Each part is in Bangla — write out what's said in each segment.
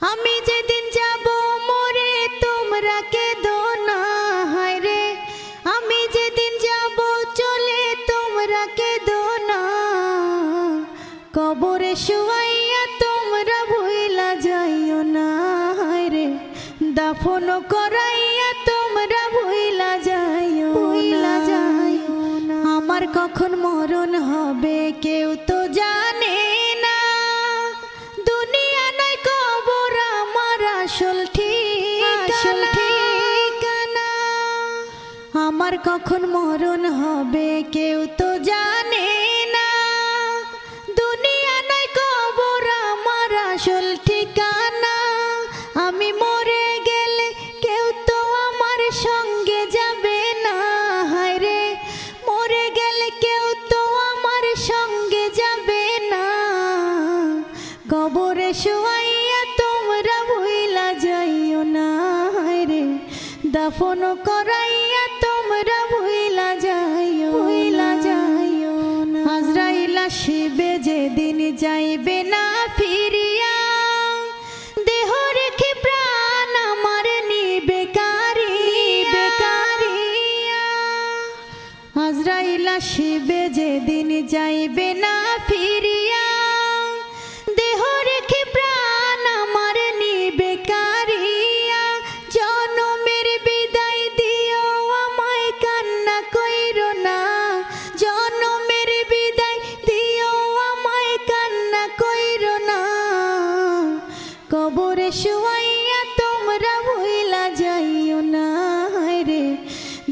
আমি যেদিন যাব মরে তোমরা কেঁদো না রে। আমি যেদিন যাব চলে তোমরা কেঁদো না। কবরে শুয়াইয়া তোমরা ভুইলা যাইও না রে। দাফন করাইয়া তোমরা ভুইলা যাইও ভুইলা যাইও না। আমার কখন আমার কখন মরণ হবে কেউ তো জানে না। দুনিয়া নয়, কবর আমার আসল ঠিকানা। আমি মরে গেলে কেউ তো আমার সঙ্গে যাবে না। হায় রে, মরে গেলে কেউ তো আমার সঙ্গে যাবে না। কবরে শোয়াইয়া তোমরা ভুইলা যাইও না। হায় রে, দাফন করাইয়া তোমরা ভুইলা যাইও ভুইলা যাইও না। আজরাইলা শিবে যেদিন যাইবে না ফিরিয়া। দেহ রেখে প্রাণ আমার নিবে কারি বেকারিয়া আজরাইলা শিবে যেদিন যাইবে না ফিরিয়া।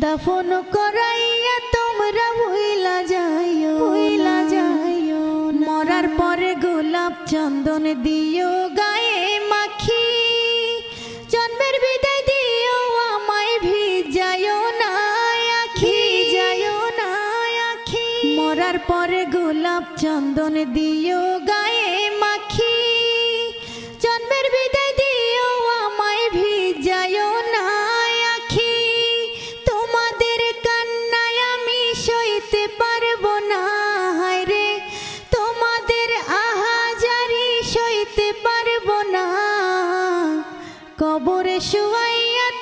দাফন করাইয়া তোমরা ভুইলা যাইও ভুইলা যাইও মরার পরে গোলাপ চন্দন দিও গায়ে মাখি। জন্মের বিদায় দিও আমায় ভিজায়ও না আখি। যায়ও না আখি। মরার পরে গোলাপ চন্দন দিও গায়ে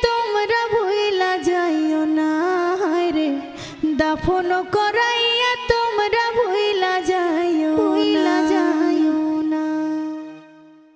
তোমরা ভুইলা যাইও না রে। দাফন করাই